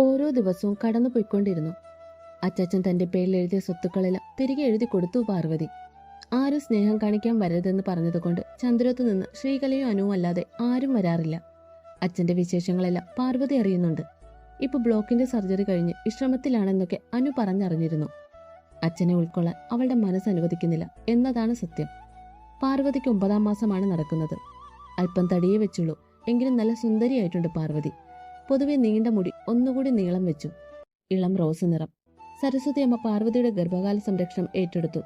ഓരോ ദിവസവും കടന്നു പോയിക്കൊണ്ടിരുന്നു. അച്ചാച്ചൻ തന്റെ പേരിൽ എഴുതിയ സ്വത്തുക്കളെല്ലാം തിരികെ എഴുതി കൊടുത്തു പാർവതി. ആരും സ്നേഹം കാണിക്കാൻ വരരുതെന്ന് പറഞ്ഞതുകൊണ്ട് ചന്ദ്രത്ത് നിന്ന് ശ്രീകലയും അനുവും അല്ലാതെ ആരും വരാറില്ല. അച്ഛന്റെ വിശേഷങ്ങളെല്ലാം പാർവതി അറിയുന്നുണ്ട്. ഇപ്പൊ ബ്ലോക്കിന്റെ സർജറി കഴിഞ്ഞ് വിശ്രമത്തിലാണെന്നൊക്കെ അനു പറഞ്ഞറിഞ്ഞിരുന്നു. അച്ഛനെ ഉൾക്കൊള്ളാൻ അവളുടെ മനസ്സ് അനുവദിക്കുന്നില്ല എന്നതാണ് സത്യം. പാർവതിക്ക് ഒമ്പതാം മാസമാണ് നടക്കുന്നത്. അല്പം തടിയേ വെച്ചുള്ളൂ. എങ്കിലും നല്ല സുന്ദരിയായിട്ടുണ്ട് പാർവതി. പൊതുവെ നീണ്ട മുടി ഒന്നുകൂടി നീളം വെച്ചു. ഇളം റോസ് നിറം. സരസ്വതി അമ്മ പാർവതിയുടെ ഗർഭകാല സംരക്ഷണം ഏറ്റെടുത്തു.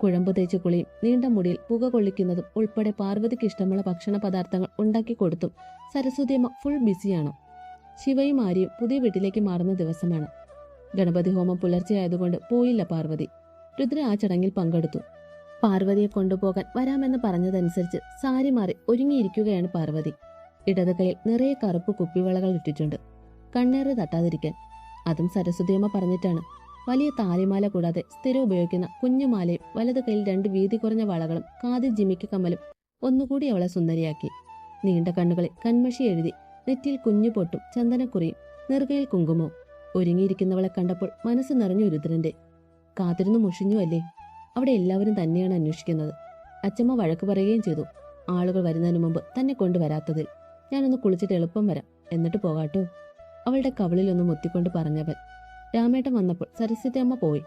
കുഴമ്പ് തേച്ച് കുളിയും നീണ്ട മുടിയിൽ പുക കൊള്ളിക്കുന്നതും ഉൾപ്പെടെ പാർവതിക്ക് ഇഷ്ടമുള്ള ഭക്ഷണ പദാർത്ഥങ്ങൾ ഉണ്ടാക്കി കൊടുത്തും സരസ്വതി അമ്മ ഫുൾ ബിസിയാണ് ശിവയും ആര്യയും പുതിയ വീട്ടിലേക്ക് മാറുന്ന ദിവസമാണ്. ഗണപതി ഹോമം പുലർച്ചെ ആയതുകൊണ്ട് പോയില്ല പാർവതി. രുദ്ര ആ ചടങ്ങിൽ പങ്കെടുത്തു. പാർവതിയെ കൊണ്ടുപോകാൻ വരാമെന്ന് പറഞ്ഞതനുസരിച്ച് സാരി മാറി ഒരുങ്ങിയിരിക്കുകയാണ് പാർവതി. ഇടത് കൈയിൽ നിറയെ കറുപ്പ് കുപ്പിവളകൾ ഇട്ടിട്ടുണ്ട്. കണ്ണേറ് തട്ടാതിരിക്കാൻ. അതും സരസ്വതിയമ്മ പറഞ്ഞിട്ടാണ്. വലിയ താലിമാല കൂടാതെ സ്ഥിരം ഉപയോഗിക്കുന്ന കുഞ്ഞുമാലയും വലത് കൈയിൽ രണ്ട് വീതി കുറഞ്ഞ വളകളും കാതി ജിമിക്ക് കമ്മലും ഒന്നുകൂടി അവളെ സുന്ദരിയാക്കി. നീണ്ട കണ്ണുകളിൽ കൺമഷി എഴുതി നെറ്റിയിൽ കുഞ്ഞു പൊട്ടും ചന്ദനക്കുറിയും നെറുകയിൽ കുങ്കുമവും ഒരുങ്ങിയിരിക്കുന്നവളെ കണ്ടപ്പോൾ മനസ്സ് നിറഞ്ഞു രുദ്രന്റെ. കാത്തിരുന്നു മുഷിഞ്ഞു അല്ലേ? അവിടെ എല്ലാവരും തന്നെയാണ് അന്വേഷിക്കുന്നത്. അച്ചമ്മ വഴക്ക് പറയുകയും ചെയ്തു. ആളുകൾ വരുന്നതിന് മുമ്പ് തന്നെ കൊണ്ടുവരാത്തതിൽ. ഞാനൊന്ന് കുളിച്ചിട്ട് എളുപ്പം വരാം. എന്നിട്ട് പോകാട്ടോ. അവളുടെ കവിളിലൊന്ന് മുത്തിക്കൊണ്ട് പറഞ്ഞവൻ. രാമേട്ടൻ വന്നപ്പോൾ സരസ്വതി അമ്മ പോയി.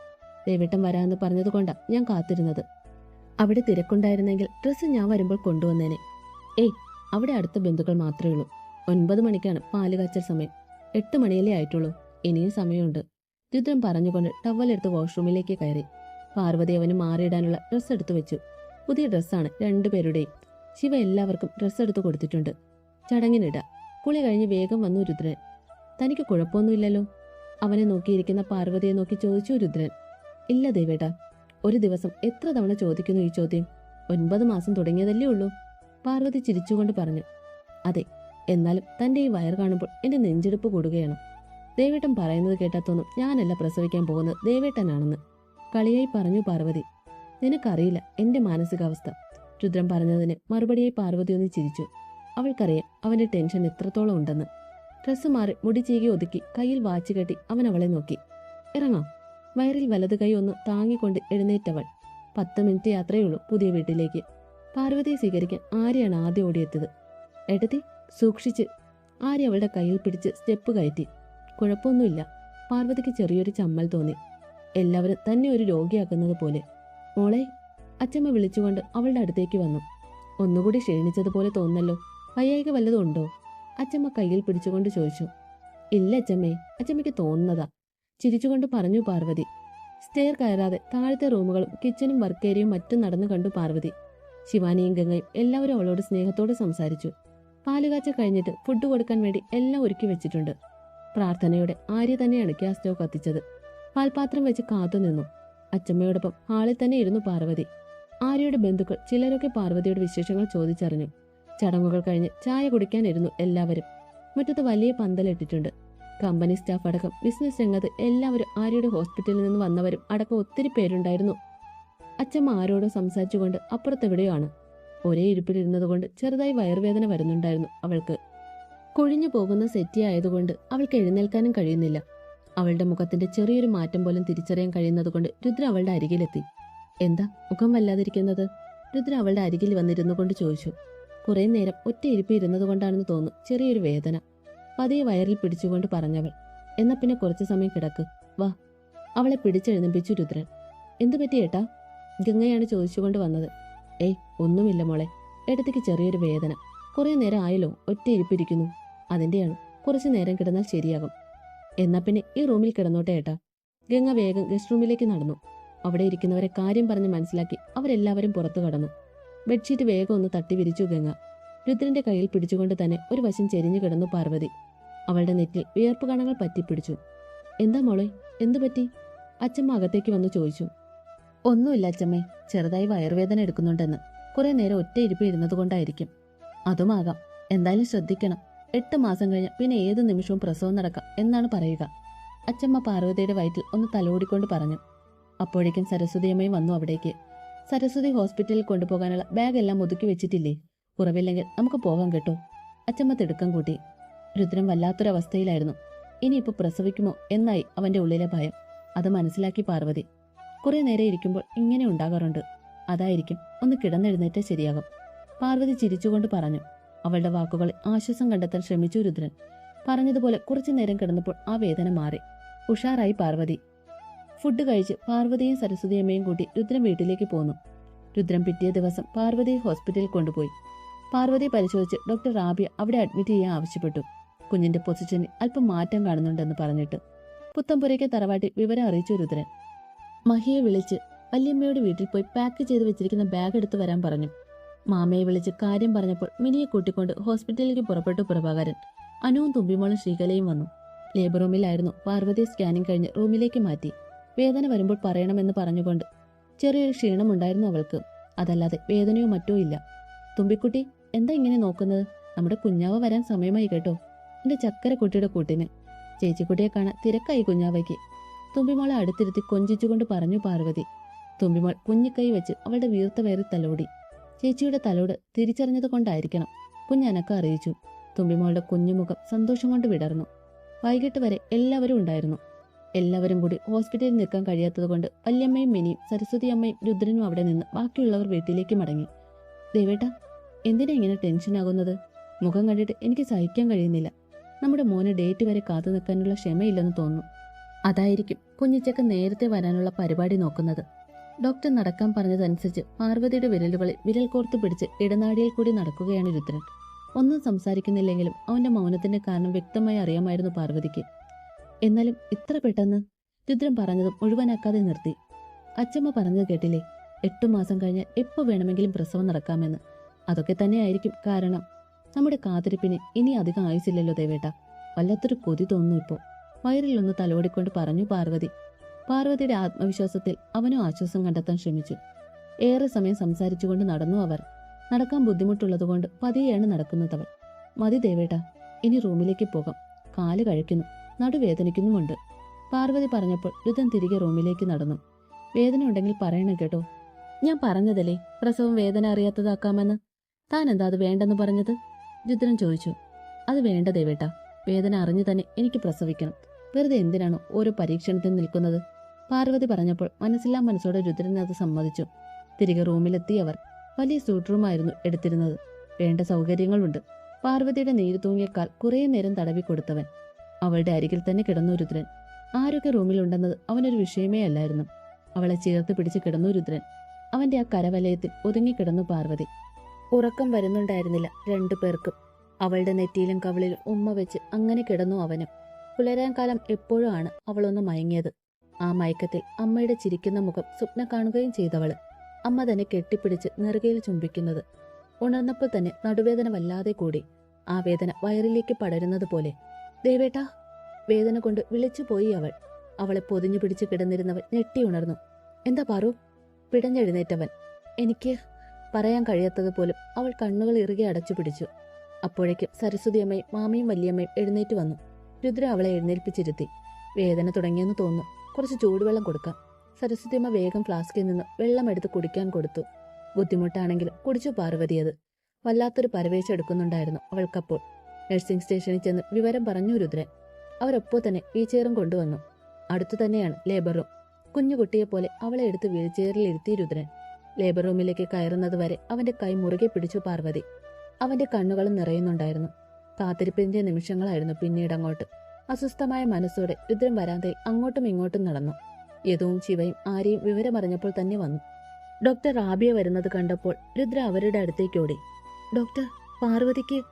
ദേവേട്ടൻ വരാമെന്ന് പറഞ്ഞതുകൊണ്ടാ ഞാൻ കാത്തിരുന്നത്. അവിടെ തിരക്കുണ്ടായിരുന്നെങ്കിൽ ഡ്രസ്സ് ഞാൻ വരുമ്പോൾ കൊണ്ടുവന്നേനെ. ഏയ് അവിടെ അടുത്ത ബന്ധുക്കൾ മാത്രമേ ഉള്ളൂ. ഒൻപത് മണിക്കാണ് പാൽ കാച്ചൽ സമയം. എട്ട് മണിയല്ലേ ആയിട്ടുള്ളൂ. ഇനിയും സമയമുണ്ട്. രുദ്രൻ പറഞ്ഞുകൊണ്ട് ടവലെടുത്ത് വാഷ്റൂമിലേക്ക് കയറി. പാർവതി അവന് മാറിയിടാനുള്ള ഡ്രസ്സ് എടുത്തു വെച്ചു. പുതിയ ഡ്രസ്സാണ് രണ്ടുപേരുടെയും. ശിവ എല്ലാവർക്കും ഡ്രസ്സ് എടുത്തു കൊടുത്തിട്ടുണ്ട്. ചടങ്ങിനിട കുളി കഴിഞ്ഞ് വേഗം വന്നു രുദ്രൻ. തനിക്ക് കുഴപ്പമൊന്നുമില്ലല്ലോ. അവനെ നോക്കിയിരിക്കുന്ന പാർവതിയെ നോക്കി ചോദിച്ചു രുദ്രൻ. ഇല്ല ദേവേട്ട ഒരു ദിവസം എത്ര തവണ ചോദിക്കുന്നു ഈ ചോദ്യം? ഒൻപത് മാസം തുടങ്ങിയതല്ലേ ഉള്ളൂ. പാർവതി ചിരിച്ചുകൊണ്ട് പറഞ്ഞു. അതെ എന്നാലും തന്റെ ഈ വയർ കാണുമ്പോൾ എന്റെ നെഞ്ചെടുപ്പ് കൂടുകയാണ്. ദേവേട്ടൻ പറയുന്നത് കേട്ടാത്തോന്നും ഞാനല്ല പ്രസവിക്കാൻ പോകുന്നത് ദേവേട്ടനാണെന്ന് കളിയായി പറഞ്ഞു പാർവതി. നിനക്കറിയില്ല എന്റെ മാനസികാവസ്ഥ. രുദ്രൻ പറഞ്ഞതിന് മറുപടിയായി പാർവതി ഒന്ന് ചിരിച്ചു. അവൾക്കറിയാം അവന്റെ ടെൻഷൻ എത്രത്തോളം ഉണ്ടെന്ന്. ഡ്രസ്സ് മാറി മുടി ചീകി ഒതുക്കി കയ്യിൽ വാച്ച് കെട്ടി അവൻ അവളെ നോക്കി. ഇറങ്ങാം. വയറിൽ വലത് കൈ ഒന്ന് താങ്ങിക്കൊണ്ട് എഴുന്നേറ്റവൾ. പത്ത് മിനിറ്റ് യാത്രയുള്ളൂ പുതിയ വീട്ടിലേക്ക്. പാർവതിയെ സ്വീകരിക്കാൻ ആര്യാണ് ആദ്യം ഓടിയെത്തിയത്. എടതി സൂക്ഷിച്ച്. ആര്യ അവളുടെ കയ്യിൽ പിടിച്ച് സ്റ്റെപ്പ് കയറ്റി. കുഴപ്പമൊന്നുമില്ല. പാർവതിക്ക് ചെറിയൊരു ചമ്മൽ തോന്നി. എല്ലാവരും തന്നെ ഒരു രോഗിയാക്കുന്നത് പോലെ. മോളെ അച്ചമ്മ വിളിച്ചുകൊണ്ട് അവളുടെ അടുത്തേക്ക് വന്നു. ഒന്നുകൂടി ക്ഷീണിച്ചതുപോലെ തോന്നല്ലോ വയ്യായിക വല്ലതും ഉണ്ടോ? അച്ചമ്മ കയ്യിൽ പിടിച്ചുകൊണ്ട് ചോദിച്ചു. ഇല്ല അച്ചമ്മേ അച്ചമ്മയ്ക്ക് തോന്നുന്നതാ. ചിരിച്ചുകൊണ്ട് പറഞ്ഞു പാർവതി. സ്റ്റെയർ കയറാതെ താഴത്തെ റൂമുകളും കിച്ചനും വർക്ക് ഏരിയയും മറ്റും നടന്നു കണ്ടു പാർവതി. ശിവാനിയും ഗംഗയും എല്ലാവരും അവളോട് സ്നേഹത്തോടെ സംസാരിച്ചു. പാലുകാച്ച കഴിഞ്ഞിട്ട് ഫുഡ് കൊടുക്കാൻ വേണ്ടി എല്ലാം ഒരുക്കി വെച്ചിട്ടുണ്ട്. പ്രാർത്ഥനയോടെ ആര്യ തന്നെയാണ് ഗ്യാസ് സ്റ്റവ് കത്തിച്ചത്. പാൽപാത്രം വെച്ച് കാത്തുനിന്നു അച്ചമ്മയോടൊപ്പം ഹാളിൽ തന്നെ ഇരുന്നു പാർവതി. ആര്യയുടെ ബന്ധുക്കൾ ചിലരൊക്കെ പാർവതിയുടെ വിശേഷങ്ങൾ ചോദിച്ചറിഞ്ഞു. ചടങ്ങുകൾ കഴിഞ്ഞ് ചായ കുടിക്കാനിരുന്നു എല്ലാവരും. മുറ്റത്ത് വലിയ പന്തലിട്ടിട്ടുണ്ട്. കമ്പനി സ്റ്റാഫ് അടക്കം ബിസിനസ് രംഗത്ത് എല്ലാവരും ആര്യയുടെ ഹോസ്പിറ്റലിൽ നിന്ന് വന്നവരും അടക്കം ഒത്തിരി പേരുണ്ടായിരുന്നു. അച്ഛമ്മ ആരോടോ സംസാരിച്ചുകൊണ്ട് അപ്പുറത്തെവിടെയോ ആണ് ഒരേ ഇരിപ്പിലിരുന്നതുകൊണ്ട് ചെറുതായി വയറുവേദന വരുന്നുണ്ടായിരുന്നു അവൾക്ക്. കൊഴിഞ്ഞു പോകുന്ന സെറ്റി ആയതുകൊണ്ട് അവൾക്ക് എഴുന്നേൽക്കാനും കഴിയുന്നില്ല. അവളുടെ മുഖത്തിന്റെ ചെറിയൊരു മാറ്റം പോലും തിരിച്ചറിയാൻ കഴിയുന്നതുകൊണ്ട് രുദ്ര അവളുടെ അരികിലെത്തി. എന്താ? മുഖം വല്ലാതിരിക്കുന്നത്? രുദ്ര അവളുടെ അരികിൽ വന്നിരുന്നു കൊണ്ട് ചോദിച്ചു. കുറെ നേരം ഒറ്റ ഇരിപ്പ് ഇരുന്നത് കൊണ്ടാണെന്ന് തോന്നുന്നു. ചെറിയൊരു വേദന. പതിയെ വയറിൽ പിടിച്ചുകൊണ്ട് പറഞ്ഞവൾ എന്നാ പിന്നെ കുറച്ചു സമയം കിടക്ക്. വാ. അവളെ പിടിച്ചെഴുന്നേപ്പിച്ചു രുദ്രൻ. എന്തു പറ്റി ഏട്ടാ? ഗംഗയാണ് ചോദിച്ചുകൊണ്ട് വന്നത്. ഏയ് ഒന്നുമില്ല മോളെ. ഏട്ടത്തിക്ക് ചെറിയൊരു വേദന. കുറേ നേരം ആയല്ലോ ഒറ്റ ഇരിപ്പിരിക്കുന്നു. അതിന്റെയാണ്. കുറച്ചു നേരം കിടന്നാൽ ശരിയാകും. എന്നാ പിന്നെ ഈ റൂമിൽ കിടന്നോട്ടെ ഏട്ടാ. ഗംഗ വേഗം ഗസ്റ്റ് റൂമിലേക്ക് നടന്നു. അവിടെ ഇരിക്കുന്നവരെ കാര്യം പറഞ്ഞ് മനസ്സിലാക്കി അവരെല്ലാവരും പുറത്തു കടന്നു. ബെഡ്ഷീറ്റ് വേഗം ഒന്ന് തട്ടി വിരിച്ചു ഗംഗ. രുദ്രന്റെ കയ്യിൽ പിടിച്ചുകൊണ്ട് തന്നെ ഒരു വശം ചെരിഞ്ഞു കിടന്നു പാർവതി. അവളുടെ നെറ്റിൽ വിയർപ്പ് കണങ്ങൾ പറ്റിപ്പിടിച്ചു എന്താ മോളെ? എന്തു പറ്റി? അച്ചമ്മ അകത്തേക്ക് വന്നു ചോദിച്ചു. ഒന്നുമില്ല അച്ചമ്മേ. ചെറുതായി വയറുവേദന എടുക്കുന്നുണ്ടെന്ന്. കുറെ നേരം ഒറ്റ ഇരിപ്പ് ഇരുന്നത് കൊണ്ടായിരിക്കും. അതുമാകാം. എന്തായാലും ശ്രദ്ധിക്കണം. എട്ട് മാസം കഴിഞ്ഞ് പിന്നെ ഏത് നിമിഷവും പ്രസവം നടക്കാം എന്നാണ് പറയുക. അച്ചമ്മ പാർവതിയുടെ വയറ്റിൽ ഒന്ന് തലോടിക്കൊണ്ട് പറഞ്ഞു. അപ്പോഴേക്കും സരസ്വതിയമ്മയും വന്നു അവിടേക്ക്. സരസ്വതി ഹോസ്പിറ്റലിൽ കൊണ്ടുപോകാനുള്ള ബാഗെല്ലാം ഒതുക്കി വെച്ചിട്ടില്ലേ? കുറവില്ലെങ്കിൽ നമുക്ക് പോകാം കേട്ടോ. അച്ചമ്മ തിടുക്കം കൂട്ടി. രുദ്രൻ വല്ലാത്തൊരവസ്ഥയിലായിരുന്നു. ഇനിയിപ്പോൾ പ്രസവിക്കുമോ എന്നായി അവന്റെ ഉള്ളിലെ ഭയം. അത് മനസ്സിലാക്കി പാർവതി. കുറെ നേരം ഇരിക്കുമ്പോൾ ഇങ്ങനെ ഉണ്ടാകാറുണ്ട്. അതായിരിക്കും ഒന്ന് കിടന്നെഴുന്നേറ്റേ ശരിയാകും. പാർവതി ചിരിച്ചുകൊണ്ട് പറഞ്ഞു. അവളുടെ വാക്കുകളിൽ ആശ്വാസം കണ്ടെത്താൻ ശ്രമിച്ചു രുദ്രൻ. പറഞ്ഞതുപോലെ കുറച്ചു നേരം കിടന്നപ്പോൾ ആ വേദന മാറി. ഉഷാറായി പാർവതി. ഫുഡ് കഴിച്ച് പാർവതിയും സരസ്വതിയമ്മയും കൂട്ടി രുദ്രൻ വീട്ടിലേക്ക് പോന്നു. രുദ്രൻ പിറ്റേ ദിവസം പാർവതിയെ ഹോസ്പിറ്റലിൽ കൊണ്ടുപോയി. പാർവതി പരിശോധിച്ച് ഡോക്ടർ റാബിയ അവിടെ അഡ്മിറ്റ് ചെയ്യാൻ ആവശ്യപ്പെട്ടു. കുഞ്ഞിന്റെ പൊസിഷനിൽ അല്പം മാറ്റം കാണുന്നുണ്ടെന്ന് പറഞ്ഞിട്ട് പുത്തമ്പുരയ്ക്ക് തറവാട്ടി വിവരം അറിയിച്ചു രുദ്രൻ. മഹിയെ വിളിച്ച് വല്യമ്മയുടെ വീട്ടിൽ പോയി പാക്ക് ചെയ്ത് വെച്ചിരിക്കുന്ന ബാഗ് എടുത്തു വരാൻ പറഞ്ഞു. മാമയെ വിളിച്ച് കാര്യം പറഞ്ഞപ്പോൾ മിനിയെ കൂട്ടിക്കൊണ്ട് ഹോസ്പിറ്റലിലേക്ക് പുറപ്പെട്ടു പ്രഭാകരൻ. അനുവും തുമ്പിമോളും ശ്രീകലയും വന്നു. ലേബർ റൂമിലായിരുന്നു പാർവതി സ്കാനിംഗ് കഴിഞ്ഞ് റൂമിലേക്ക് മാറ്റി. വേദന വരുമ്പോൾ പറയണമെന്ന് പറഞ്ഞുകൊണ്ട് ചെറിയൊരു ക്ഷീണമുണ്ടായിരുന്നു അവൾക്ക്. അതല്ലാതെ വേദനയോ മറ്റോ ഇല്ല. തുമ്പിക്കുട്ടി എന്താ ഇങ്ങനെ നോക്കുന്നത്? നമ്മുടെ കുഞ്ഞാവ വരാൻ സമയമായി കേട്ടോ. എന്റെ ചക്കര കുട്ടിയുടെ കൂട്ടിന്. ചേച്ചിക്കുട്ടിയെ കാണാൻ തിരക്കായി കുഞ്ഞാവയ്ക്ക്. തുമ്പിമോളെ അടുത്തിരുത്തി കൊഞ്ചിച്ചുകൊണ്ട് പറഞ്ഞു പാർവതി. തുമ്പിമോൾ കുഞ്ഞിക്കൈ വെച്ച് അവളുടെ വീർത്ത വേറി തലോടി. ചേച്ചിയുടെ തലോട് തിരിച്ചറിഞ്ഞത് കൊണ്ടായിരിക്കണം. കുഞ്ഞനക്ക അറിയിച്ചു. തുമ്പിമോളുടെ കുഞ്ഞുമുഖം സന്തോഷം കൊണ്ട് വിടർന്നു. വൈകിട്ട് വരെ എല്ലാവരും ഉണ്ടായിരുന്നു. എല്ലാവരും കൂടി ഹോസ്പിറ്റലിൽ നിൽക്കാൻ കഴിയാത്തതുകൊണ്ട് വല്യമ്മയും മിനിയും സരസ്വതി അമ്മയും രുദ്രനും അവിടെ നിന്ന് ബാക്കിയുള്ളവർ വീട്ടിലേക്ക് മടങ്ങി. ദേവേട്ട എന്തിനാ ഇങ്ങനെ ടെൻഷൻ ആകുന്നത്? മുഖം കണ്ടിട്ട് എനിക്ക് സഹിക്കാൻ കഴിയുന്നില്ല. നമ്മുടെ മോന് ഡേറ്റ് വരെ കാത്തു നിൽക്കാനുള്ള ക്ഷമയില്ലെന്ന് തോന്നുന്നു. അതായിരിക്കും കുഞ്ഞിച്ചക്ക നേരത്തെ വരാനുള്ള പരിപാടി നോക്കുന്നത്. ഡോക്ടർ നടക്കാൻ പറഞ്ഞതനുസരിച്ച് പാർവതിയുടെ വിരലുകളിൽ വിരൽ കോർത്ത് പിടിച്ച് ഇടനാടിയിൽ കൂടി നടക്കുകയാണ് രുദ്രൻ. ഒന്നും സംസാരിക്കുന്നില്ലെങ്കിലും അവന്റെ മൗനത്തിന്റെ കാരണം വ്യക്തമായി അറിയാമായിരുന്നു പാർവതിക്ക്. എന്നാലും ഇത്ര പെട്ടെന്ന് രുദ്രൻ പറഞ്ഞതും മുഴുവനാക്കാതെ നിർത്തി. അച്ചമ്മ പറഞ്ഞത് കേട്ടില്ലേ? എട്ടു മാസം കഴിഞ്ഞാൽ എപ്പോ വേണമെങ്കിലും പ്രസവം നടക്കാമെന്ന്. അതൊക്കെ തന്നെയായിരിക്കും കാരണം. നമ്മുടെ കാത്തിരിപ്പിന് ഇനി അധികം ആയുസില്ലല്ലോ ദേവേട്ട. വല്ലാത്തൊരു കൊതി തോന്നുന്നു ഇപ്പോ. വയറിലൊന്ന് തലോടിക്കൊണ്ട് പറഞ്ഞു പാർവതി. പാർവതിയുടെ ആത്മവിശ്വാസത്തിൽ അവനും ആശ്വാസം കണ്ടെത്താൻ ശ്രമിച്ചു. ഏറെ സമയം സംസാരിച്ചുകൊണ്ട് നടന്നു അവർ. നടക്കാൻ ബുദ്ധിമുട്ടുള്ളതുകൊണ്ട് പതിയെയാണ് നടക്കുന്നതവൾ മതി ദേവേട്ട ഇനി റൂമിലേക്ക് പോകാം. കാൽ കഴിക്കുന്നു. നടുവേദനിക്കുന്നുമുണ്ട്. പാർവതി പറഞ്ഞപ്പോൾ രുതൻ തിരികെ റൂമിലേക്ക് നടന്നു. വേദന ഉണ്ടെങ്കിൽ പറയണം കേട്ടോ. ഞാൻ പറഞ്ഞതല്ലേ പ്രസവം വേദന അറിയാത്തതാക്കാമെന്ന്? താൻ എന്താ അത് വേണ്ടെന്ന് പറഞ്ഞത്? രുദ്രൻ ചോദിച്ചു. അത് വേണ്ടതേ ദേവേട്ട വേദന അറിഞ്ഞു തന്നെ എനിക്ക് പ്രസവിക്കണം. വെറുതെ എന്തിനാണ് ഓരോ പരീക്ഷണത്തിന് നിൽക്കുന്നത്? പാർവതി പറഞ്ഞപ്പോൾ മനസ്സില്ലാ മനസ്സോടെ രുദ്രൻ അത് സമ്മതിച്ചു. തിരികെ റൂമിലെത്തി അവർ. വലിയ സൂട്ട് റൂമായിരുന്നു എടുത്തിരുന്നത്. വേണ്ട സൗകര്യങ്ങളുണ്ട്. പാർവതിയുടെ നീര് തൂങ്ങിയ കാൽ കുറേ നേരം തടവി കൊടുത്തവൻ അവളുടെ അരികിൽ തന്നെ കിടന്നു രുദ്രൻ ആരൊക്കെ റൂമിലുണ്ടെന്നത് അവനൊരു വിഷയമേ അല്ലായിരുന്നു. അവളെ ചേർത്ത് പിടിച്ച് കിടന്നു രുദ്രൻ അവന്റെ ആ കരവലയത്തിൽ ഒതുങ്ങിക്കിടന്നു പാർവതി. ഉറക്കം വരുന്നുണ്ടായിരുന്നില്ല രണ്ടു പേർക്കും. അവളുടെ നെറ്റിയിലും കവളിലും ഉമ്മ വെച്ച് അങ്ങനെ കിടന്നു അവനും. പുലരാൻ കാലം എപ്പോഴും ആണ് അവളൊന്ന് മയങ്ങിയത്. ആ മയക്കത്തിൽ അമ്മയുടെ ചിരിക്കുന്ന മുഖം സ്വപ്നം കാണുകയും ചെയ്തവൾ. അമ്മ തന്നെ കെട്ടിപ്പിടിച്ച് നെറുകയിൽ ചുംബിക്കുന്നത്. ഉണർന്നപ്പോൾ തന്നെ നടുവേദന വല്ലാതെ കൂടി. ആ വേദന വയറിലേക്ക് പടരുന്നത് പോലെ. ദേവേട്ടാ വേദന കൊണ്ട് വിളിച്ചു പോയി അവൾ. അവളെ പൊതിഞ്ഞു പിടിച്ച് കിടന്നിരുന്നവൾ ഞെട്ടി ഉണർന്നു. എന്താ പാറു? പിടഞ്ഞെഴുന്നേറ്റവൻ. എനിക്ക് പറയാൻ കഴിയാത്തതുപോലും അവൾ കണ്ണുകൾ ഇറുകെ അടച്ചു പിടിച്ചു. അപ്പോഴേക്കും സരസ്വതിയമ്മയും മാമയും വല്യമ്മയും എഴുന്നേറ്റ് വന്നു. രുദ്ര അവളെ എഴുന്നേൽപ്പിച്ചിരുത്തി. വേദന തുടങ്ങിയെന്ന് തോന്നുന്നു. കുറച്ച് ചൂടുവെള്ളം കൊടുക്കാം. സരസ്വതിയമ്മ വേഗം ഫ്ലാസ്കിൽ നിന്ന് വെള്ളം എടുത്ത് കുടിക്കാൻ കൊടുത്തു. ബുദ്ധിമുട്ടാണെങ്കിലും കുടിച്ചു പാർവതിയത് വല്ലാത്തൊരു പരവേശം എടുക്കുന്നുണ്ടായിരുന്നു അവൾക്കപ്പോൾ. നഴ്സിംഗ് സ്റ്റേഷനിൽ ചെന്ന് വിവരം പറഞ്ഞു രുദ്രൻ. അവരൊപ്പോ തന്നെ വീൽചെയറും കൊണ്ടുവന്നു. അടുത്തു തന്നെയാണ് ലേബർ റൂം കുഞ്ഞുകുട്ടിയെ പോലെ അവളെ എടുത്ത് വീൽചെയറിൽ ഇരുത്തി രുദ്രൻ. ലേബർ റൂമിലേക്ക് കയറുന്നത് വരെ അവന്റെ കൈ മുറുകെ പിടിച്ചു പാർവതി. അവന്റെ കണ്ണുകളും നിറയുന്നുണ്ടായിരുന്നു. കാത്തിരിപ്പിന്റെ നിമിഷങ്ങളായിരുന്നു പിന്നീട് അങ്ങോട്ട്. അസ്വസ്ഥമായ മനസ്സോടെ രുദ്രൻ വരാന്തയിൽ അങ്ങോട്ടും ഇങ്ങോട്ടും നടന്നു. യദുവും ശിവയും ആരെയും വിവരമറിഞ്ഞപ്പോൾ തന്നെ വന്നു. ഡോക്ടർ റാബിയ വരുന്നത് കണ്ടപ്പോൾ രുദ്ര അവരുടെ അടുത്തേക്ക് ഓടി. ഡോക്ടർ പാർവതിക്ക്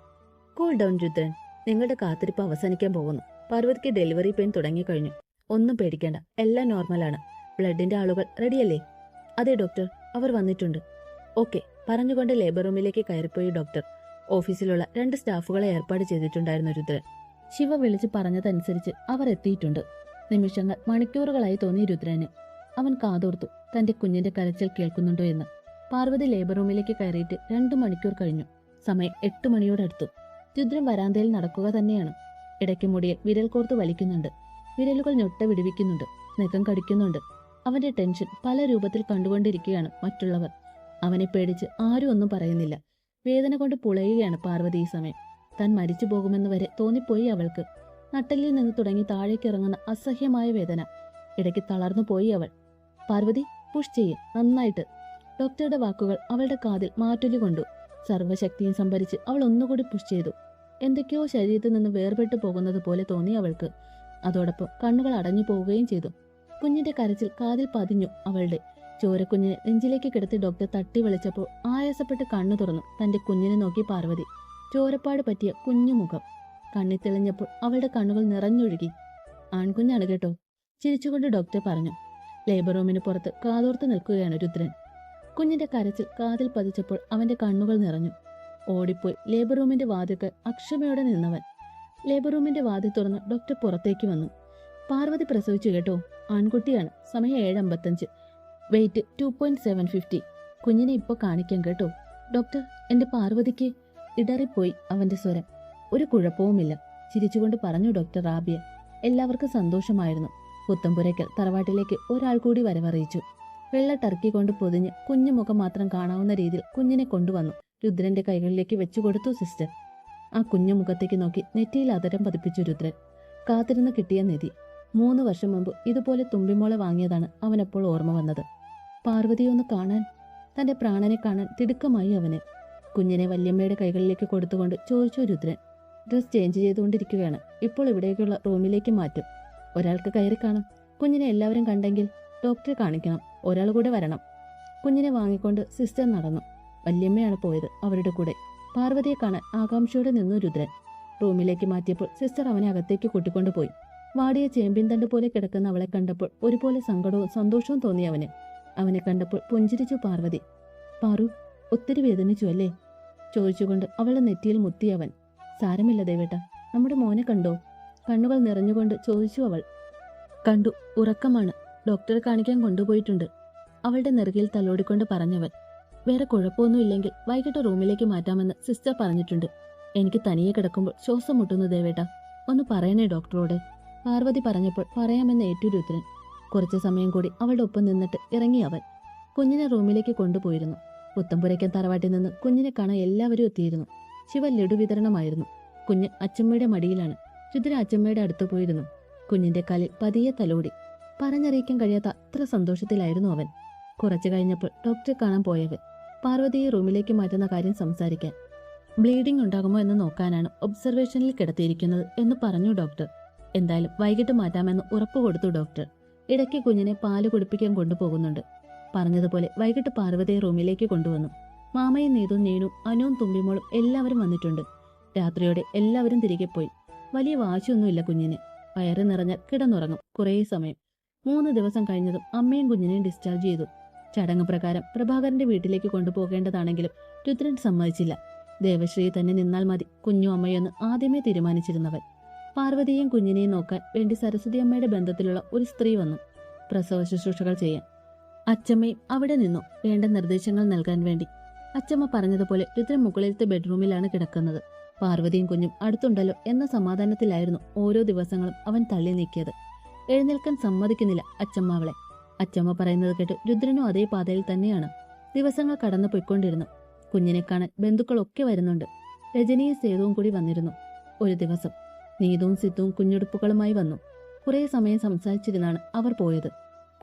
കൂൾ ഡൗൺ രുദ്രൻ നിങ്ങളുടെ കാത്തിരിപ്പ് അവസാനിക്കാൻ പോകുന്നു. പാർവതിക്ക് ഡെലിവറി പെയിൻ തുടങ്ങിക്കഴിഞ്ഞു. ഒന്നും പേടിക്കേണ്ട. എല്ലാം നോർമലാണ് ബ്ലഡിന്റെ ആളുകൾ റെഡിയല്ലേ അതെ ഡോക്ടർ അവർ വന്നിട്ടുണ്ട്. ഓക്കെ പറഞ്ഞുകൊണ്ട് ലേബർ റൂമിലേക്ക് കയറിപ്പോയി ഡോക്ടർ ഓഫീസിലുള്ള രണ്ട് സ്റ്റാഫുകളെ ഏർപ്പാട് ചെയ്തിട്ടുണ്ടായിരുന്നു രുദ്രൻ. ശിവ വിളിച്ച് പറഞ്ഞതനുസരിച്ച് അവർ എത്തിയിട്ടുണ്ട്. നിമിഷങ്ങൾ മണിക്കൂറുകളായി തോന്നി രുദ്രന്. അവൻ കാതോർത്തു തന്റെ കുഞ്ഞിന്റെ കരച്ചിൽ കേൾക്കുന്നുണ്ടോ? എന്ന്. പാർവതി ലേബർ റൂമിലേക്ക് കയറിയിട്ട് രണ്ടു മണിക്കൂർ കഴിഞ്ഞു. സമയം എട്ട് മണിയോടടുത്തു. രുദ്രൻ വരാന്തയിൽ നടക്കുക തന്നെയാണ്. ഇടയ്ക്ക് മുടിയിൽ വിരൽ കോർത്ത് വലിക്കുന്നുണ്ട്. വിരലുകൾ ഞൊട്ട വിടുവിക്കുന്നുണ്ട്. നഖം കടിക്കുന്നുണ്ട്. അവന്റെ ടെൻഷൻ പല രൂപത്തിൽ കണ്ടുകൊണ്ടിരിക്കുകയാണ് മറ്റുള്ളവർ. അവനെ പേടിച്ച് ആരും ഒന്നും പറയുന്നില്ല. വേദന കൊണ്ട് പുളയുകയാണ് പാർവതി ഈ സമയം. താൻ മരിച്ചു പോകുമെന്ന് വരെ തോന്നിപ്പോയി അവൾക്ക്. നട്ടലിൽ നിന്ന് തുടങ്ങി താഴേക്ക് ഇറങ്ങുന്ന അസഹ്യമായ വേദന. ഇടയ്ക്ക് തളർന്നു പോയി അവൾ. പാർവതി പുഷ് ചെയ്യ്. നന്നായിട്ട്. ഡോക്ടറുടെ വാക്കുകൾ അവളുടെ കാതിൽ മാറ്റൊലി കൊണ്ടു. സർവശക്തിയും സംഭരിച്ച് അവൾ ഒന്നുകൂടി പുഷ് ചെയ്തു. എന്തൊക്കെയോ ശരീരത്തിൽ നിന്ന് വേർപെട്ടു പോകുന്നത് പോലെ തോന്നി അവൾക്ക്. അതോടൊപ്പം കണ്ണുകൾ അടഞ്ഞു പോവുകയും ചെയ്തു. കുഞ്ഞിന്റെ കരച്ചിൽ കാതിൽ പതിഞ്ഞു അവളുടെ. ചോരക്കുഞ്ഞിനെ നെഞ്ചിലേക്ക് കിടത്തി ഡോക്ടർ തട്ടി വിളിച്ചപ്പോൾ ആയാസപ്പെട്ട് കണ്ണു തുറന്നു തന്റെ കുഞ്ഞിനെ നോക്കി പാർവതി. ചോരപ്പാട് പറ്റിയ കുഞ്ഞുമുഖം കണ്ണി തെളിഞ്ഞപ്പോൾ അവളുടെ കണ്ണുകൾ നിറഞ്ഞൊഴുകി. ആൺകുഞ്ഞാണ് കേട്ടോ ചിരിച്ചുകൊണ്ട് ഡോക്ടർ പറഞ്ഞു. ലേബർ റൂമിന് പുറത്ത് കാതോർത്ത് നിൽക്കുകയാണ് രുദ്രൻ. കുഞ്ഞിന്റെ കരച്ചിൽ കാതിൽ പതിച്ചപ്പോൾ അവന്റെ കണ്ണുകൾ നിറഞ്ഞു. ഓടിപ്പോയി ലേബർ റൂമിന്റെ വാതിൽക്ക് അക്ഷമയോടെ നിന്നവൻ. ലേബർ റൂമിന്റെ വാതിൽ തുറന്ന് ഡോക്ടർ പുറത്തേക്ക് വന്നു. പാർവതി പ്രസവിച്ചു കേട്ടോ. ആൺകുട്ടിയാണ്. സമയം ഏഴ് അമ്പത്തഞ്ച് weight two point seven fifty കുഞ്ഞിനെ ഇപ്പോൾ കാണിക്കാം കേട്ടോ. ഡോക്ടർ എന്റെ പാർവതിക്ക് ഇടറിപ്പോയി അവന്റെ സ്വരം. ഒരു കുഴപ്പവുമില്ല. ചിരിച്ചുകൊണ്ട് പറഞ്ഞു ഡോക്ടർ റാബിയ എല്ലാവർക്കും സന്തോഷമായിരുന്നു. പുത്തമ്പുരയ്ക്കൽ തറവാട്ടിലേക്ക് ഒരാൾ കൂടി വരവറിയിച്ചു. വെള്ള ടർക്കി കൊണ്ട് പൊതിഞ്ഞ് കുഞ്ഞു മുഖം മാത്രം കാണാവുന്ന രീതിയിൽ കുഞ്ഞിനെ കൊണ്ടുവന്നു. രുദ്രന്റെ കൈകളിലേക്ക് വെച്ചു കൊടുത്തു സിസ്റ്റർ ആ കുഞ്ഞു മുഖത്തേക്ക് നോക്കി നെറ്റിയിൽ അതരം പതിപ്പിച്ചു രുദ്രൻ. കാത്തിരുന്ന് കിട്ടിയ നിധി. മൂന്ന് വർഷം മുമ്പ് ഇതുപോലെ തുമ്പിമോളെ വാങ്ങിയതാണ് അവനപ്പോൾ ഓർമ്മ വന്നത്. പാർവതിയൊന്ന് കാണാൻ തന്റെ പ്രാണനെ കാണാൻ തിടുക്കമായി അവന്. കുഞ്ഞിനെ വല്യമ്മയുടെ കൈകളിലേക്ക് കൊടുത്തുകൊണ്ട് ചോദിച്ചു രുദ്രൻ. ഡ്രസ് ചേഞ്ച് ചെയ്തുകൊണ്ടിരിക്കുകയാണ്. ഇപ്പോൾ ഇവിടേക്കുള്ള റൂമിലേക്ക് മാറ്റും. ഒരാൾക്ക് കയറി കാണും. കുഞ്ഞിനെ എല്ലാവരും കണ്ടെങ്കിൽ ഡോക്ടറെ കാണിക്കണം. ഒരാൾ കൂടെ വരണം. കുഞ്ഞിനെ വാങ്ങിക്കൊണ്ട് സിസ്റ്റർ നടന്നു. വല്യമ്മയാണ് പോയത് അവരുടെ കൂടെ. പാർവതിയെ കാണാൻ ആകാംക്ഷയോടെ നിന്നു രുദ്രൻ. റൂമിലേക്ക് മാറ്റിയപ്പോൾ സിസ്റ്റർ അവനെ അകത്തേക്ക് കൂട്ടിക്കൊണ്ടുപോയി വാടിയ ചേമ്പിൻ തണ്ട് പോലെ കിടക്കുന്ന അവളെ കണ്ടപ്പോൾ ഒരുപോലെ സങ്കടവും സന്തോഷവും തോന്നി അവന്. അവനെ കണ്ടപ്പോൾ പുഞ്ചിരിച്ചു പാർവതി. പാറു ഒത്തിരി വേദനിച്ചു അല്ലേ? ചോദിച്ചുകൊണ്ട് അവളെ നെറ്റിയിൽ മുത്തി അവൻ. സാരമില്ല ദേവേട്ട നമ്മുടെ മോനെ കണ്ടോ? കണ്ണുകൾ നിറഞ്ഞുകൊണ്ട് ചോദിച്ചു അവൾ. കണ്ടു ഉറക്കമാണ്. ഡോക്ടറെ കാണിക്കാൻ കൊണ്ടുപോയിട്ടുണ്ട്. അവളുടെ നെറുകയിൽ തലോടിക്കൊണ്ട് പറഞ്ഞവൻ വേറെ കുഴപ്പമൊന്നുമില്ലെങ്കിൽ വൈകിട്ട് റൂമിലേക്ക് മാറ്റാമെന്ന് സിസ്റ്റർ പറഞ്ഞിട്ടുണ്ട്. എനിക്ക് തനിയെ കിടക്കുമ്പോൾ ശ്വാസം മുട്ടുന്നു ദേവേട്ട ഒന്ന് പറയണേ ഡോക്ടറോട്. പാർവതി പറഞ്ഞപ്പോൾ പറയാമെന്ന് ഏറ്റുരുത്തരൻ. കുറച്ചു സമയം കൂടി അവളുടെ ഒപ്പം നിന്നിട്ട് ഇറങ്ങി അവൻ. കുഞ്ഞിനെ റൂമിലേക്ക് കൊണ്ടുപോയിരുന്നു. പുത്തമ്പുരയ്ക്കൻ തറവാട്ടിൽ നിന്ന് കുഞ്ഞിനെ കാണാൻ എല്ലാവരും എത്തിയിരുന്നു. ശിവ ലഡു വിതരണമായിരുന്നു. കുഞ്ഞ് അച്ചമ്മയുടെ മടിയിലാണ്. രുദ്ര അച്ചമ്മയുടെ അടുത്ത് പോയിരുന്നു. കുഞ്ഞിന്റെ കാലിൽ പതിയെ തലോടി. പറഞ്ഞറിയിക്കാൻ കഴിയാത്ത അത്ര സന്തോഷത്തിലായിരുന്നു അവൻ. കുറച്ചു കഴിഞ്ഞപ്പോൾ ഡോക്ടറെ കാണാൻ പോയവൻ പാർവതിയെ റൂമിലേക്ക് മാറ്റുന്ന കാര്യം സംസാരിക്കാൻ. ബ്ലീഡിംഗ് ഉണ്ടാകുമോ എന്ന് നോക്കാനാണ് ഒബ്സർവേഷനിൽ കിടത്തിയിരിക്കുന്നത് എന്ന് പറഞ്ഞു ഡോക്ടർ എന്തായാലും വൈകിട്ട് മാറ്റാമെന്ന് ഉറപ്പ് കൊടുത്തു ഡോക്ടർ ഇടയ്ക്ക് കുഞ്ഞിനെ പാൽ കുടിപ്പിക്കാൻ കൊണ്ടുപോകുന്നുണ്ട്. പറഞ്ഞതുപോലെ വൈകിട്ട് പാർവതിയെ റൂമിലേക്ക് കൊണ്ടുവന്നു. മാമയും നീതും നീനും അനുവും തുമ്പിമോളും എല്ലാവരും വന്നിട്ടുണ്ട്. രാത്രിയോടെ എല്ലാവരും തിരികെ പോയി. വലിയ വാശിയൊന്നുമില്ല കുഞ്ഞിന്. വയറ് നിറഞ്ഞ കിടന്നുറങ്ങും കുറേ സമയം. മൂന്ന് ദിവസം കഴിഞ്ഞതും അമ്മയും കുഞ്ഞിനെയും ഡിസ്ചാർജ് ചെയ്തു. ചടങ്ങ് പ്രകാരം പ്രഭാകരന്റെ വീട്ടിലേക്ക് കൊണ്ടുപോകേണ്ടതാണെങ്കിലും രുദ്രൻ സമ്മതിച്ചില്ല. ദേവശ്രീ തന്നെ നിന്നാൽ മതി കുഞ്ഞു അമ്മയൊന്ന് ആദ്യമേ തീരുമാനിച്ചിരുന്നവൻ. പാർവതിയെയും കുഞ്ഞിനെയും നോക്കാൻ വേണ്ടി സരസ്വതി അമ്മയുടെ ബന്ധത്തിലുള്ള ഒരു സ്ത്രീ വന്നു. പ്രസവ ശുശ്രൂഷകൾ ചെയ്യാൻ. അച്ചമ്മയും അവിടെ നിന്നു വേണ്ട നിർദ്ദേശങ്ങൾ നൽകാൻ വേണ്ടി. അച്ചമ്മ പറഞ്ഞതുപോലെ രുദ്രൻ മുകളിലത്തെ ബെഡ്റൂമിലാണ് കിടക്കുന്നത്. പാർവതിയും കുഞ്ഞും അടുത്തുണ്ടല്ലോ എന്ന സമാധാനത്തിലായിരുന്നു ഓരോ ദിവസങ്ങളും അവൻ തള്ളി നീക്കിയത്. എഴുന്നേൽക്കാൻ സമ്മതിക്കുന്നില്ല അച്ചമ്മ അവളെ അച്ചമ്മ പറയുന്നത് കേട്ട് രുദ്രനും അതേ പാതയിൽ തന്നെയാണ്. ദിവസങ്ങൾ കടന്നു പോയിക്കൊണ്ടിരുന്നു. കുഞ്ഞിനെ കാണാൻ ബന്ധുക്കളൊക്കെ വരുന്നുണ്ട്. രജനിയും സേതുവും കൂടി വന്നിരുന്നു. ഒരു ദിവസം നീതുവും സിദ്ധുവും കുഞ്ഞുടുപ്പുകളുമായി വന്നു. കുറേ സമയം സംസാരിച്ചിരുന്നാണ് അവർ പോയത്.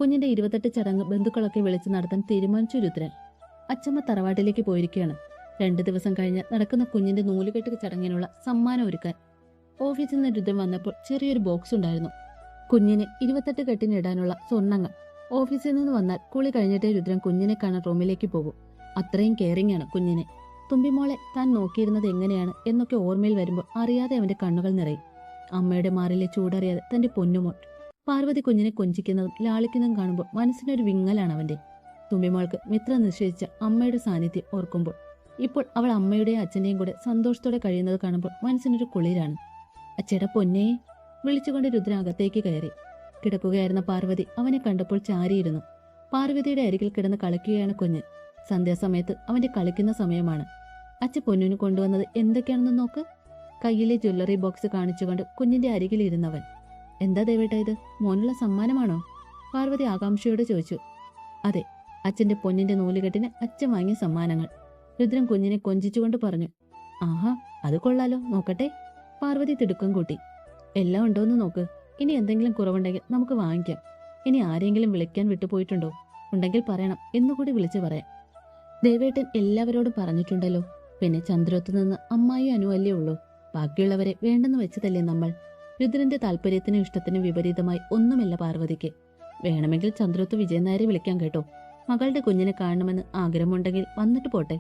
കുഞ്ഞിന്റെ ഇരുപത്തെട്ട് ചടങ്ങ് ബന്ധുക്കളൊക്കെ വിളിച്ച് നടത്താൻ തീരുമാനിച്ചു രുദ്രൻ. അച്ചമ്മ തറവാട്ടിലേക്ക് പോയിരിക്കുകയാണ്. രണ്ടു ദിവസം കഴിഞ്ഞ് നടക്കുന്ന കുഞ്ഞിന്റെ നൂലുകെട്ട് ചടങ്ങിനുള്ള സമ്മാനം ഒരുക്കാൻ ഓഫീസിൽ നിന്ന് രുദ്രൻ വന്നപ്പോൾ ചെറിയൊരു ബോക്സ് ഉണ്ടായിരുന്നു. കുഞ്ഞിന് ഇരുപത്തെട്ട് കെട്ടിനിടാനുള്ള സ്വർണങ്ങൾ ഓഫീസിൽ നിന്ന് വന്നാൽ കുളി കഴിഞ്ഞിട്ടേ രുദ്രൻ കുഞ്ഞിനെ കാണാൻ റൂമിലേക്ക് പോകും. അത്രയും കെയറിംഗ് ആണ് കുഞ്ഞിനെ. തുമ്പിമോളെ താൻ നോക്കിയിരുന്നത് എങ്ങനെയാണ് എന്നൊക്കെ ഓർമ്മയിൽ വരുമ്പോൾ അറിയാതെ അവന്റെ കണ്ണുകൾ നിറയും. അമ്മയുടെ മാറിലെ ചൂടറിയാതെ തന്റെ പൊന്നുമോൾ. പാർവതി കുഞ്ഞിനെ കൊഞ്ചിക്കുന്നതും ലാളിക്കുന്നതും കാണുമ്പോൾ മനസ്സിനൊരു വിങ്ങലാണ് അവന്റെ. തുമ്പിമോൾക്ക് മിത്രം നിശ്ചയിച്ച അമ്മയുടെ സാന്നിധ്യം ഓർക്കുമ്പോൾ ഇപ്പോൾ അവൾ അമ്മയുടെയും അച്ഛന്റെയും കൂടെ സന്തോഷത്തോടെ കഴിയുന്നത് കാണുമ്പോൾ മനസ്സിനൊരു കുളിരാണ്. അച്ഛയുടെ പൊന്നേ വിളിച്ചുകൊണ്ട് രുദ്രൻ അകത്തേക്ക് കയറി. കിടക്കുകയായിരുന്ന പാർവതി അവനെ കണ്ടപ്പോൾ ചാരിയിരുന്നു. പാർവതിയുടെ അരികിൽ കിടന്ന് കളിക്കുകയാണ് കുഞ്ഞ്. സന്ധ്യാസമയത്ത് അവന്റെ കളിക്കുന്ന സമയമാണ്. അച്ഛ പൊന്നുവിന് കൊണ്ടുവന്നത് എന്തൊക്കെയാണെന്ന് നോക്ക്. കയ്യിലെ ജ്വല്ലറി ബോക്സ് കാണിച്ചുകൊണ്ട് കുഞ്ഞിന്റെ അരികിൽ ഇരുന്നവൻ. എന്താ ദയവേട്ടാ ഇത്? മോനുള്ള സമ്മാനമാണോ? പാർവതി ആകാംക്ഷയോട് ചോദിച്ചു. അതെ അച്ഛന്റെ പൊന്നിന്റെ നൂലുകെട്ടിന് അച്ഛൻ വാങ്ങിയ സമ്മാനങ്ങൾ. രുദ്രൻ കുഞ്ഞിനെ കൊഞ്ചിച്ചുകൊണ്ട് പറഞ്ഞു. ആഹാ അത് കൊള്ളാലോ നോക്കട്ടെ. പാർവതി തിടുക്കം കൂട്ടി. എല്ലാം ഉണ്ടോന്ന് നോക്ക്. ഇനി എന്തെങ്കിലും കുറവുണ്ടെങ്കിൽ നമുക്ക് വാങ്ങിക്കാം. ഇനി ആരെങ്കിലും വിളിക്കാൻ വിട്ടുപോയിട്ടുണ്ടോ? ഉണ്ടെങ്കിൽ പറയണം. എന്നുകൂടി വിളിച്ചു പറയാം. ദേവേട്ടൻ എല്ലാവരോടും പറഞ്ഞിട്ടുണ്ടല്ലോ. പിന്നെ ചന്ദ്രത്ത് നിന്ന് അമ്മായി അനുവല്ലേ ഉള്ളൂ. ബാക്കിയുള്ളവരെ വേണ്ടെന്ന് വെച്ചതല്ലേ നമ്മൾ. രുദ്രന്റെ താല്പര്യത്തിനും ഇഷ്ടത്തിനും വിപരീതമായി ഒന്നുമല്ല പാർവതിക്ക്. വേണമെങ്കിൽ ചന്ദ്രത്ത് വിജയൻ നായരെ വിളിക്കാൻ കേട്ടോ. മകളുടെ കുഞ്ഞിനെ കാണണമെന്ന് ആഗ്രഹമുണ്ടെങ്കിൽ വന്നിട്ട് പോട്ടെ.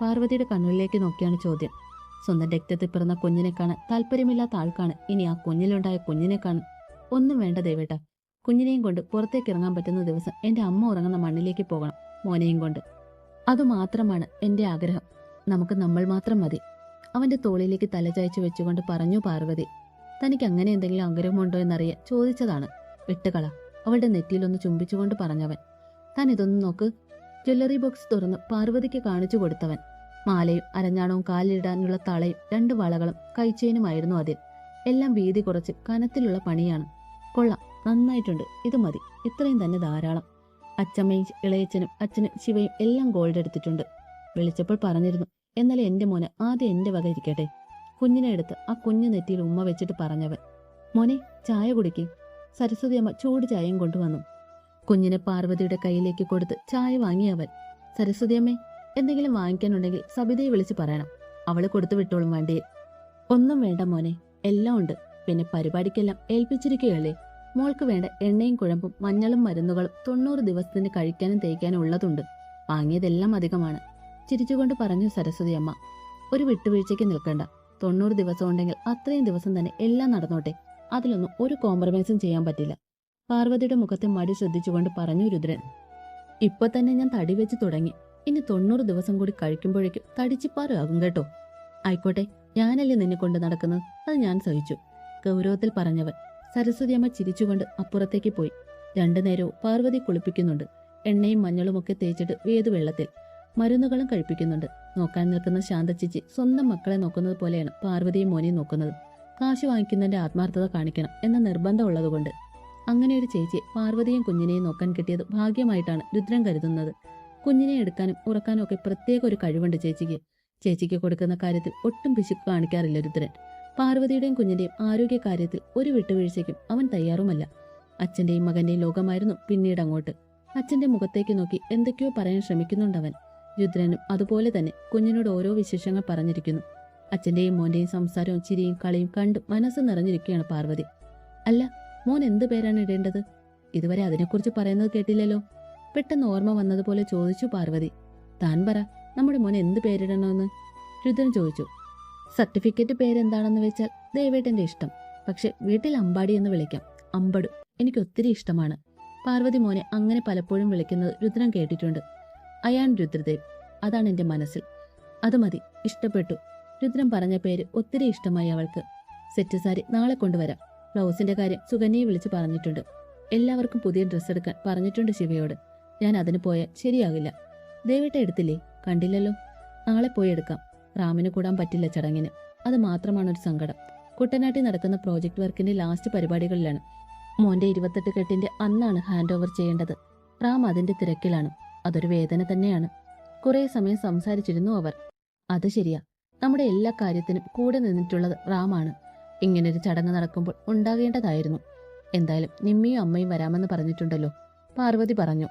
പാർവതിയുടെ കണ്ണുകളിലേക്ക് നോക്കിയാണ് ചോദ്യം. സ്വന്തം രക്തത്തിൽ പിറന്ന കുഞ്ഞിനെ കാണാൻ താല്പര്യമില്ലാത്ത ആൾക്കാണ് ഇനി ആ കുഞ്ഞിലുണ്ടായ കുഞ്ഞിനെ കാണാൻ. ഒന്നും വേണ്ട ദേവേട്ട കുഞ്ഞിനെയും കൊണ്ട് പുറത്തേക്ക് ഇറങ്ങാൻ പറ്റുന്ന ദിവസം എന്റെ അമ്മ ഉറങ്ങുന്ന മണ്ണിലേക്ക് പോകണം മോനെയും കൊണ്ട്. അതുമാത്രമാണ് എന്റെ ആഗ്രഹം. നമുക്ക് നമ്മൾ മാത്രം മതി. അവന്റെ തോളിലേക്ക് തലചായ്ച്ചു വെച്ചുകൊണ്ട് പറഞ്ഞു പാർവതി തനിക്ക് അങ്ങനെ എന്തെങ്കിലും ആഗ്രഹമുണ്ടോ എന്നറിയാൻ ചോദിച്ചതാണ്. വിട്ടുകള അവളുടെ നെറ്റിയിലൊന്ന് ചുംബിച്ചുകൊണ്ട് പറഞ്ഞവൻ താൻ ഇതൊന്ന് നോക്ക്. ജ്വല്ലറി ബോക്സ് തുറന്ന് പാർവതിക്ക് കാണിച്ചു കൊടുത്തവൻ. മാലയും അരഞ്ഞാണവും കാലിലിടാനുള്ള തളയും രണ്ട് വളകളും കൈച്ചേനുമായിരുന്നു അതിൽ എല്ലാം വീതി കുറച്ച് കനത്തിലുള്ള പണിയാണ്. കൊള്ളാം നന്നായിട്ടുണ്ട്. ഇത് മതി. ഇത്രയും തന്നെ ധാരാളം. അച്ചമ്മയും ഇളയച്ചനും അച്ഛനും ശിവയും എല്ലാം ഗോൾഡ് എടുത്തിട്ടുണ്ട്. വിളിച്ചപ്പോൾ പറഞ്ഞിരുന്നു എന്നാൽ എന്റെ മോനെ ആദ്യം എന്റെ വക ഇരിക്കട്ടെ. കുഞ്ഞിനെ എടുത്ത് ആ കുഞ്ഞു നെറ്റിയിൽ ഉമ്മ വെച്ചിട്ട് പറഞ്ഞവൻ മോനെ ചായ കുടിക്ക്. സരസ്വതി അമ്മ ചൂട് ചായയും കൊണ്ടുവന്നു. കുഞ്ഞിനെ പാർവതിയുടെ കയ്യിലേക്ക് കൊടുത്ത് ചായ വാങ്ങിയവൻ സരസ്വതി അമ്മേ എന്തെങ്കിലും വാങ്ങിക്കാനുണ്ടെങ്കിൽ സബിതയെ വിളിച്ച് പറയണം. അവൾ കൊടുത്തു വിട്ടോളും വണ്ടിയിൽ ഒന്നും വേണ്ട മോനെ എല്ലാം ഉണ്ട്. പിന്നെ പരിപാടിക്കെല്ലാം ഏൽപ്പിച്ചിരിക്കുകയല്ലേ? മോൾക്ക് വേണ്ട എണ്ണയും കുഴമ്പും മഞ്ഞളും മരുന്നുകളും തൊണ്ണൂറ് ദിവസത്തിന് കഴിക്കാനും തേക്കാനും ഉള്ളതുണ്ട്. വാങ്ങിയതെല്ലാം അധികമാണ്. ചിരിച്ചുകൊണ്ട് പറഞ്ഞു സരസ്വതി അമ്മ ഒരു വിട്ടുവീഴ്ചയ്ക്ക് നിൽക്കണ്ട. തൊണ്ണൂറ് ദിവസം ഉണ്ടെങ്കിൽ അത്രയും ദിവസം തന്നെ എല്ലാം നടന്നോട്ടെ. അതിലൊന്നും ഒരു കോംപ്രമൈസും ചെയ്യാൻ പറ്റില്ല. പാർവതിയുടെ മുഖത്തെ മടി ശ്രദ്ധിച്ചുകൊണ്ട് പറഞ്ഞു രുദ്രൻ ഇപ്പൊ തന്നെ ഞാൻ തടി വെച്ച് തുടങ്ങി. ഇനി തൊണ്ണൂറ് ദിവസം കൂടി കഴിക്കുമ്പോഴേക്കും തടിച്ചിപ്പാറാകും കേട്ടോ. ആയിക്കോട്ടെ ഞാനല്ലേ നിന്നെ കൊണ്ട് നടക്കുന്നത്? അത് ഞാൻ സഹിച്ചു. ഗൗരവത്തിൽ പറഞ്ഞവൻ. സരസ്വതി അമ്മ ചിരിച്ചുകൊണ്ട് അപ്പുറത്തേക്ക് പോയി. രണ്ടു നേരവും പാർവതി കുളിപ്പിക്കുന്നുണ്ട്. എണ്ണയും മഞ്ഞളുമൊക്കെ തേച്ചിട്ട് വേതു വെള്ളത്തിൽ. മരുന്നുകളും കഴിപ്പിക്കുന്നുണ്ട്. നോക്കാൻ നിൽക്കുന്ന ശാന്തച്ചിച്ചി സ്വന്തം മക്കളെ നോക്കുന്നത് പോലെയാണ് പാർവതിയും മോനെയും നോക്കുന്നത്. കാശ് വാങ്ങിക്കുന്നതിന്റെ ആത്മാർത്ഥത കാണിക്കണം എന്ന നിർബന്ധം ഉള്ളതുകൊണ്ട്. അങ്ങനെ ഒരു ചേച്ചി പാർവതിയും കുഞ്ഞിനെയും നോക്കാൻ കിട്ടിയത് ഭാഗ്യമായിട്ടാണ് രുദ്രൻ കരുതുന്നത്. കുഞ്ഞിനെ എടുക്കാനും ഉറക്കാനും ഒക്കെ പ്രത്യേക ഒരു കഴിവുണ്ട് ചേച്ചിക്ക്. ചേച്ചിക്ക് കൊടുക്കുന്ന കാര്യത്തിൽ ഒട്ടും പിശുക്ക് കാണിക്കാറില്ല രുദ്രൻ. പാർവതിയുടെയും കുഞ്ഞിന്റെയും ആരോഗ്യ കാര്യത്തിൽ ഒരു വിട്ടുവീഴ്ചയ്ക്കും അവൻ തയ്യാറുമല്ല. അച്ഛന്റെയും മകന്റെയും ലോകമായിരുന്നു പിന്നീട് അങ്ങോട്ട്. അച്ഛന്റെ മുഖത്തേക്ക് നോക്കി എന്തൊക്കെയോ പറയാൻ ശ്രമിക്കുന്നുണ്ടവൻ. രുദ്രനും അതുപോലെ തന്നെ കുഞ്ഞിനോട് ഓരോ വിശേഷങ്ങൾ പറഞ്ഞിരിക്കുന്നു. അച്ഛന്റെയും മോന്റെയും സംസാരവും ചിരിയും കളിയും കണ്ട് മനസ്സ് നിറഞ്ഞിരിക്കുകയാണ് പാർവതി. അല്ല മോൻ എന്ത് പേരാണ് ഇടേണ്ടത്? ഇതുവരെ അതിനെക്കുറിച്ച് പറയുന്നത് കേട്ടില്ലല്ലോ. പെട്ടെന്ന് ഓർമ്മ വന്നതുപോലെ ചോദിച്ചു പാർവതി. താൻ പറ നമ്മുടെ മോൻ എന്ത് പേരിടണമെന്ന്? രുദ്രൻ ചോദിച്ചു. സർട്ടിഫിക്കറ്റ് പേരെന്താണെന്ന് വെച്ചാൽ ദേവേട്ടന്റെ ഇഷ്ടം. പക്ഷെ വീട്ടിൽ അമ്പാടി എന്ന് വിളിക്കാം. അമ്പടു. എനിക്ക് ഒത്തിരി ഇഷ്ടമാണ്. പാർവതി മോനെ അങ്ങനെ പലപ്പോഴും വിളിക്കുന്നത് രുദ്രൻ കേട്ടിട്ടുണ്ട്. അയാൻ രുദ്രദേവ്. അതാണ് എന്റെ മനസ്സിൽ. അത് മതി. ഇഷ്ടപ്പെട്ടു. രുദ്രൻ പറഞ്ഞ പേര് ഒത്തിരി ഇഷ്ടമായി അവൾക്ക്. സെറ്റ് സാരി നാളെ കൊണ്ടുവരാം. ബ്ലൗസിന്റെ കാര്യം സുകന്യയെ വിളിച്ച് പറഞ്ഞിട്ടുണ്ട്. എല്ലാവർക്കും പുതിയ ഡ്രസ്സ് എടുക്കാൻ പറഞ്ഞിട്ടുണ്ട് ശിവയോട്. ഞാൻ അതിന് പോയാൽ ശരിയാകില്ല ദേവേട്ട എടുത്തില്ലേ? കണ്ടില്ലല്ലോ. നാളെ പോയി എടുക്കാം. റാമിന് കൂടാൻ പറ്റില്ല ചടങ്ങിന്. അത് മാത്രമാണ് ഒരു സങ്കടം. കുട്ടനാട്ടിൽ നടക്കുന്ന പ്രോജക്റ്റ് വർക്കിന്റെ ലാസ്റ്റ് പരിപാടികളിലാണ്. മോന്റെ ഇരുപത്തെട്ട് കെട്ടിന്റെ അന്നാണ് ഹാൻഡ് ഓവർ ചെയ്യേണ്ടത്. റാം അതിന്റെ തിരക്കിലാണ്. അതൊരു വേദന തന്നെയാണ്. കുറേ സമയം സംസാരിച്ചിരുന്നു അവർ. അത് ശരിയാ. നമ്മുടെ എല്ലാ കാര്യത്തിനും കൂടെ നിന്നിട്ടുള്ളത് റാമാണ്. ഇങ്ങനൊരു ചടങ്ങ് നടക്കുമ്പോൾ ഉണ്ടാകേണ്ടതായിരുന്നു. എന്തായാലും നിമ്മിയും അമ്മയും വരാമെന്ന് പറഞ്ഞിട്ടുണ്ടല്ലോ. പാർവതി പറഞ്ഞു.